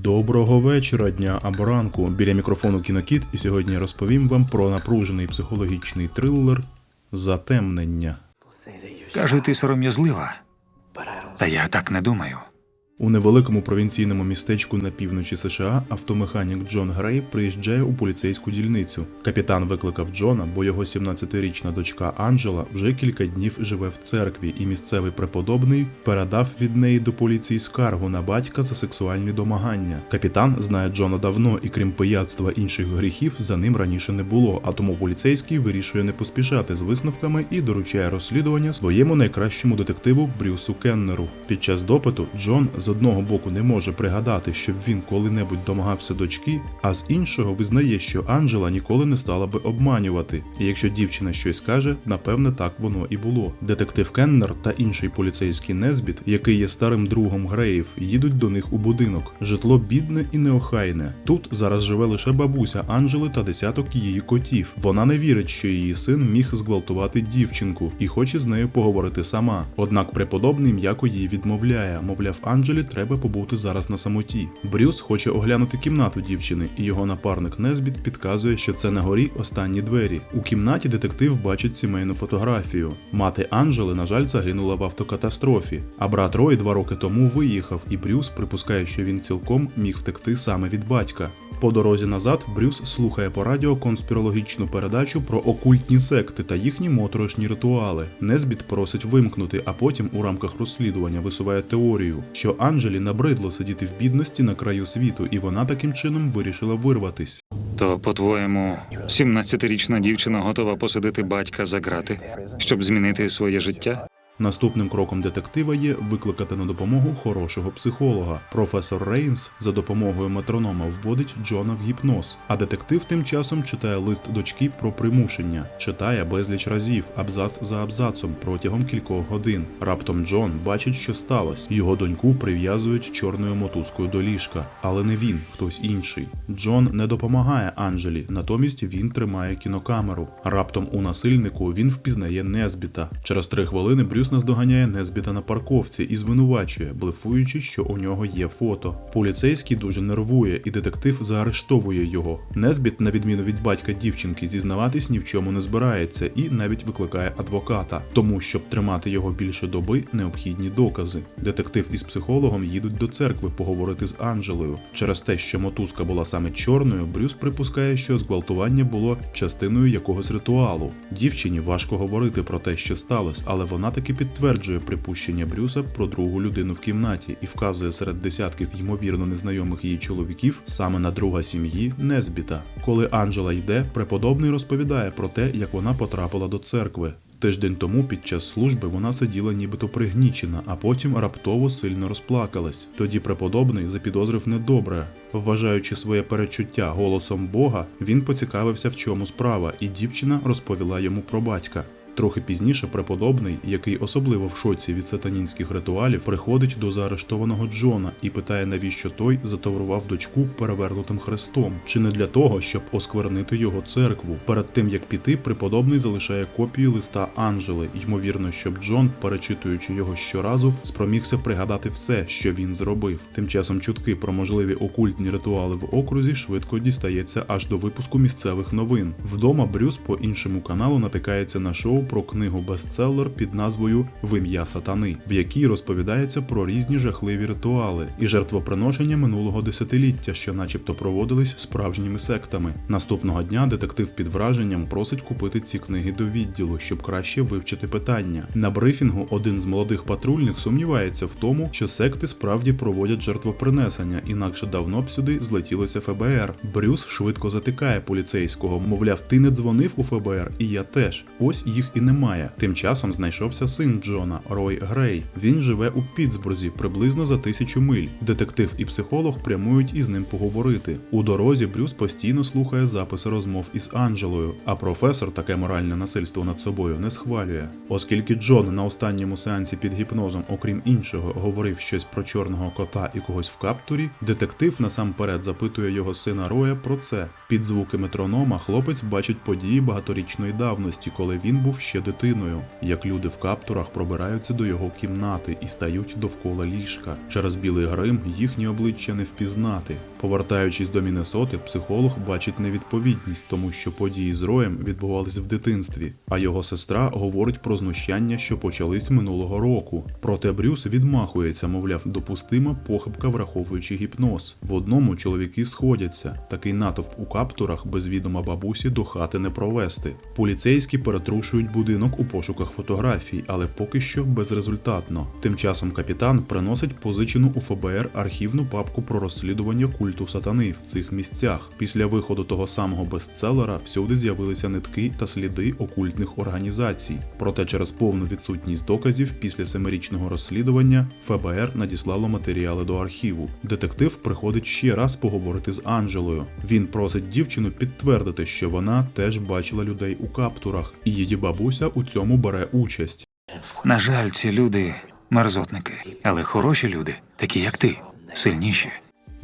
Доброго вечора, дня або ранку. Біля мікрофону Кінокіт, і сьогодні розповім вам про напружений психологічний трилер Затемнення. Кажуть, ти сором'язлива. Та я так не думаю. У невеликому провінційному містечку на півночі США автомеханік Джон Грей приїжджає у поліцейську дільницю. Капітан викликав Джона, бо його 17-річна дочка Анджела вже кілька днів живе в церкві, і місцевий преподобний передав від неї до поліції скаргу на батька за сексуальні домагання. Капітан знає Джона давно, і крім пияцтва інших гріхів, за ним раніше не було. А тому поліцейський вирішує не поспішати з висновками і доручає розслідування своєму найкращому детективу Брюсу Кеннеру. Під час допиту Джон з одного боку не може пригадати, щоб він коли-небудь домагався дочки, а з іншого визнає, що Анджела ніколи не стала би обманювати. І якщо дівчина щось каже, напевне так воно і було. Детектив Кеннер та інший поліцейський Незбіт, який є старим другом Греїв, їдуть до них у будинок. Житло бідне і неохайне. Тут зараз живе лише бабуся Анджели та десяток її котів. Вона не вірить, що її син міг зґвалтувати дівчинку і хоче з нею поговорити сама. Однак преподобний м'яко їй відмовляє, мовляв, Анджелі треба побути зараз на самоті. Брюс хоче оглянути кімнату дівчини, і його напарник Незбіт підказує, що це на горі останні двері. У кімнаті детектив бачить сімейну фотографію. Мати Анджели, на жаль, загинула в автокатастрофі, а брат Рой два роки тому виїхав, і Брюс припускає, що він цілком міг втекти саме від батька. По дорозі назад Брюс слухає по радіо конспірологічну передачу про окультні секти та їхні моторошні ритуали. Незбіт просить вимкнути, а потім у рамках розслідування висуває теорію, що Анджелі набридло сидіти в бідності на краю світу, і вона таким чином вирішила вирватись. То, по-твоєму, 17-річна дівчина готова посадити батька за грати, щоб змінити своє життя? Наступним кроком детектива є викликати на допомогу хорошого психолога. Професор Рейнс за допомогою метронома вводить Джона в гіпноз, а детектив тим часом читає лист дочки про примушення, читає безліч разів, абзац за абзацом протягом кількох годин. Раптом Джон бачить, що сталося. Його доньку прив'язують чорною мотузкою до ліжка, але не він, хтось інший. Джон не допомагає Анджелі, натомість він тримає кінокамеру. Раптом у насильнику він впізнає Незбіта. Через три хвилини Брюс наздоганяє Незбіта на парковці і звинувачує, блефуючи, що у нього є фото. Поліцейський дуже нервує, і детектив заарештовує його. Незбіт, на відміну від батька дівчинки, зізнаватись ні в чому не збирається і навіть викликає адвоката. Тому, щоб тримати його більше доби, необхідні докази. Детектив із психологом їдуть до церкви поговорити з Анджелою. Через те, що мотузка була саме чорною, Брюс припускає, що зґвалтування було частиною якогось ритуалу. Дівчині важко говорити про те, що сталося, але вона таки підтверджує припущення Брюса про другу людину в кімнаті і вказує серед десятків ймовірно незнайомих її чоловіків саме на друга сім'ї Незбіта. Коли Анджела йде, преподобний розповідає про те, як вона потрапила до церкви. Тиждень тому під час служби вона сиділа нібито пригнічена, а потім раптово сильно розплакалась. Тоді преподобний запідозрив недобре. Вважаючи своє перечуття голосом Бога, він поцікавився, в чому справа, і дівчина розповіла йому про батька. Трохи пізніше преподобний, який особливо в шоці від сатанінських ритуалів, приходить до заарештованого Джона і питає, навіщо той затоврував дочку перевернутим хрестом, чи не для того, щоб осквернити його церкву. Перед тим як піти, преподобний залишає копію листа Анджели, ймовірно, щоб Джон, перечитуючи його щоразу, спромігся пригадати все, що він зробив. Тим часом чутки про можливі окультні ритуали в окрузі швидко дістається аж до випуску місцевих новин. Вдома Брюс по іншому каналу натикається на шоу про книгу бестселер під назвою В ім'я сатани, в якій розповідається про різні жахливі ритуали і жертвоприношення минулого десятиліття, що начебто проводились справжніми сектами. Наступного дня детектив під враженням просить купити ці книги до відділу, щоб краще вивчити питання. На брифінгу один з молодих патрульних сумнівається в тому, що секти справді проводять жертвопринесення, інакше давно б сюди злетілося ФБР. Брюс швидко затикає поліцейського, мовляв, ти не дзвонив у ФБР, і я теж. Ось їх і немає. Тим часом знайшовся син Джона Рой Грей. Він живе у Пітсбурзі приблизно за тисячу миль. Детектив і психолог прямують із ним поговорити. У дорозі Брюс постійно слухає записи розмов із Анджелою, а професор таке моральне насильство над собою не схвалює. Оскільки Джон на останньому сеансі під гіпнозом, окрім іншого, говорив щось про чорного кота і когось в каптурі, детектив насамперед запитує його сина Роя про це. Під звуки метронома хлопець бачить події багаторічної давності, коли він був ще дитиною, як люди в каптурах пробираються до його кімнати і стають довкола ліжка. Через білий грим їхні обличчя не впізнати. Повертаючись до Міннесоти, психолог бачить невідповідність, тому що події з Роєм відбувались в дитинстві, а його сестра говорить про знущання, що почались минулого року. Проте Брюс відмахується, мовляв, допустима похибка, враховуючи гіпноз. В одному чоловіки сходяться. Такий натовп у каптурах без відома бабусі до хати не провести. Поліцейські перетрушують будинок у пошуках фотографій, але поки що безрезультатно. Тим часом капітан приносить позичену у ФБР архівну папку про розслідування культу сатани в цих місцях. Після виходу того самого бестселера всюди з'явилися нитки та сліди окультних організацій. Проте через повну відсутність доказів після семирічного розслідування ФБР надіслало матеріали до архіву. Детектив приходить ще раз поговорити з Анджелою. Він просить дівчину підтвердити, що вона теж бачила людей у каптурах, і її бабуся у цьому бере участь. На жаль, ці люди мерзотники, але хороші люди, такі як ти, сильніші.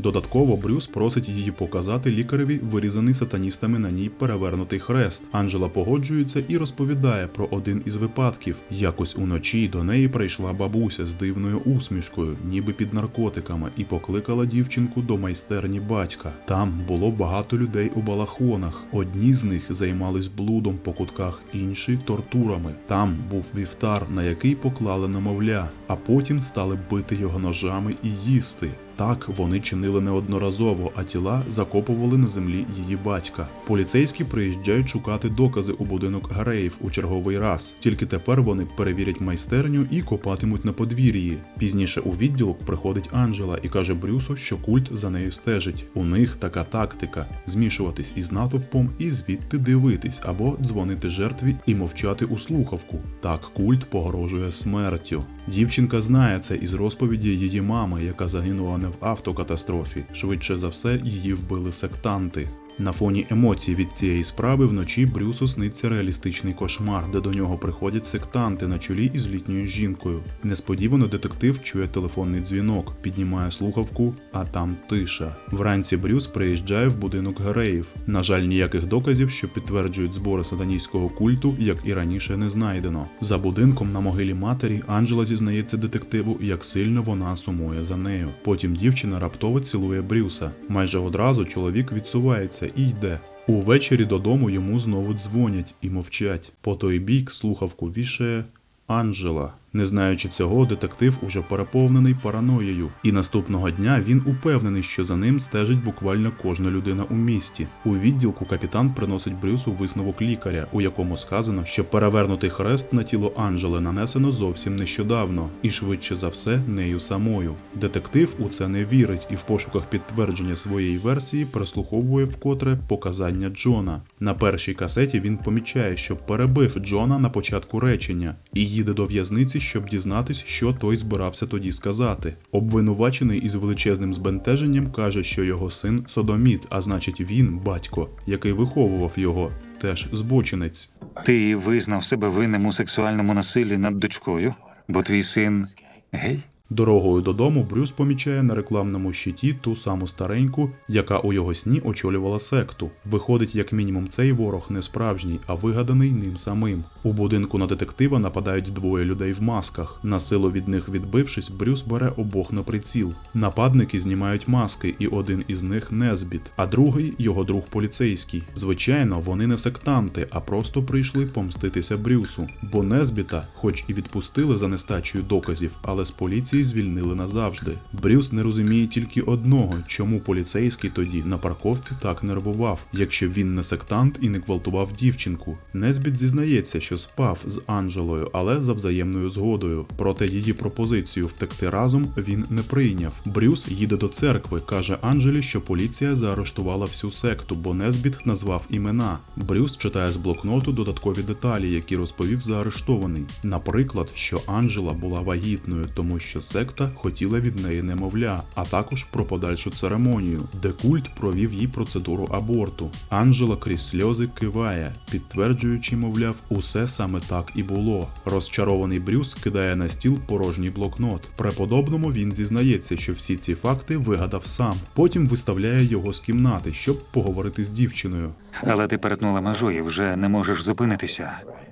Додатково Брюс просить її показати лікареві вирізаний сатаністами на ній перевернутий хрест. Анджела погоджується і розповідає про один із випадків. Якось уночі до неї прийшла бабуся з дивною усмішкою, ніби під наркотиками, і покликала дівчинку до майстерні батька. Там було багато людей у балахонах. Одні з них займались блудом по кутках, інші тортурами. Там був вівтар, на який поклали намовля, а потім стали бити його ножами і їсти. Так вони чинили неодноразово, а тіла закопували на землі її батька. Поліцейські приїжджають шукати докази у будинок Гареїв у черговий раз. Тільки тепер вони перевірять майстерню і копатимуть на подвір'ї. Пізніше у відділок приходить Анджела і каже Брюсу, що культ за нею стежить. У них така тактика: змішуватись із натовпом і звідти дивитись або дзвонити жертві і мовчати у слухавку. Так культ погрожує смертю. Дівчинка знає це із розповіді її мами, яка загинула не в автокатастрофі. Швидше за все, її вбили сектанти. На фоні емоцій від цієї справи вночі Брюсу сниться реалістичний кошмар, де до нього приходять сектанти на чолі із літньою жінкою. Несподівано детектив чує телефонний дзвінок, піднімає слухавку, а там тиша. Вранці Брюс приїжджає в будинок Гереїв. На жаль, ніяких доказів, що підтверджують збори сатанійського культу, як і раніше, не знайдено. За будинком на могилі матері Анджела зізнається детективу, як сильно вона сумує за нею. Потім дівчина раптово цілує Брюса. Майже одразу чоловік відсувається і йде. Увечері додому йому знову дзвонять і мовчать. По той бік слухавку вішає Анджела. Не знаючи цього, детектив уже переповнений параноєю, і наступного дня він упевнений, що за ним стежить буквально кожна людина у місті. У відділку капітан приносить Брюсу висновок лікаря, у якому сказано, що перевернутий хрест на тіло Анджели нанесено зовсім нещодавно, і швидше за все нею самою. Детектив у це не вірить і в пошуках підтвердження своєї версії прослуховує вкотре показання Джона. На першій касеті він помічає, що перебив Джона на початку речення і їде до в'язниці, щоб дізнатись, що той збирався тоді сказати. Обвинувачений із величезним збентеженням каже, що його син содоміт, а значить він, батько, який виховував його, теж збочинець. Ти визнав себе винним у сексуальному насиллі над дочкою, бо твій син гей? Дорогою додому Брюс помічає на рекламному щиті ту саму стареньку, яка у його сні очолювала секту. Виходить, як мінімум, цей ворог не справжній, а вигаданий ним самим. У будинку на детектива нападають двоє людей в масках. На силу від них відбившись, Брюс бере обох на приціл. Нападники знімають маски, і один із них Незбіт, а другий його друг поліцейський. Звичайно, вони не сектанти, а просто прийшли помститися Брюсу. Бо Незбіта, хоч і відпустили за нестачею доказів, але з поліції звільнили назавжди. Брюс не розуміє тільки одного, чому поліцейський тоді на парковці так нервував, якщо він не сектант і не гвалтував дівчинку. Незбіт зізнається, що спав з Анджелою, але за взаємною згодою. Проте її пропозицію втекти разом він не прийняв. Брюс їде до церкви, каже Анджелі, що поліція заарештувала всю секту, бо Незбіт назвав імена. Брюс читає з блокноту додаткові деталі, які розповів заарештований. Наприклад, що Анджела була вагітною, тому що секта хотіла від неї немовля, а також про подальшу церемонію, де культ провів їй процедуру аборту. Анджела крізь сльози киває, підтверджуючи, мовляв, усе саме так і було. Розчарований Брюс кидає на стіл порожній блокнот. Преподобному він зізнається, що всі ці факти вигадав сам. Потім виставляє його з кімнати, щоб поговорити з дівчиною. Але ти перетнула межу і вже не можеш зупинитися.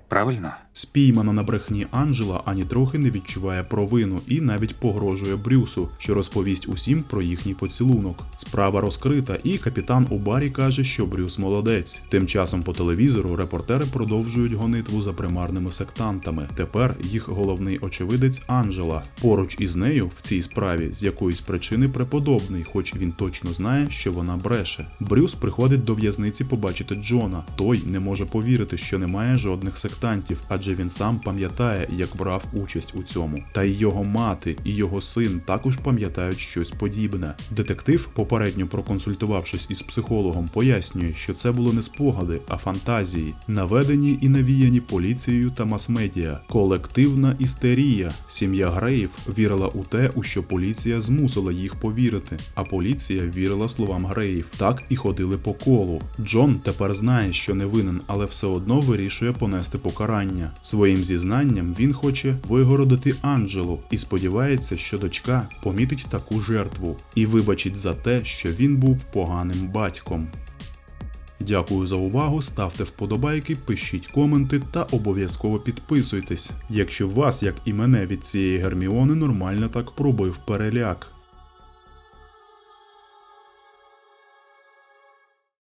Правильно? Спіймана на брехні Анджела ані трохи не відчуває провину і навіть погрожує Брюсу, що розповість усім про їхній поцілунок. Справа розкрита, і капітан у барі каже, що Брюс молодець. Тим часом по телевізору репортери продовжують гонитву за примарними сектантами. Тепер їх головний очевидець Анджела. Поруч із нею в цій справі з якоїсь причини преподобний, хоч він точно знає, що вона бреше. Брюс приходить до в'язниці побачити Джона. Той не може повірити, що немає жодних сектантів, адже він сам пам'ятає, як брав участь у цьому. Та й його мати і його син також пам'ятають щось подібне. Детектив, попередньо проконсультувавшись із психологом, пояснює, що це було не спогади, а фантазії, наведені і навіяні поліцією та мас-медіа. Колективна істерія. Сім'я Греїв вірила у те, у що поліція змусила їх повірити, а поліція вірила словам Греїв. Так і ходили по колу. Джон тепер знає, що не винен, але все одно вирішує понести покарання. Своїм зізнанням він хоче вигородити Анджелу і сподівається, що дочка помітить таку жертву і вибачить за те, що він був поганим батьком. Дякую за увагу, ставте вподобайки, пишіть коменти та обов'язково підписуйтесь, якщо вас, як і мене від цієї Герміони, нормально так пробив переляк.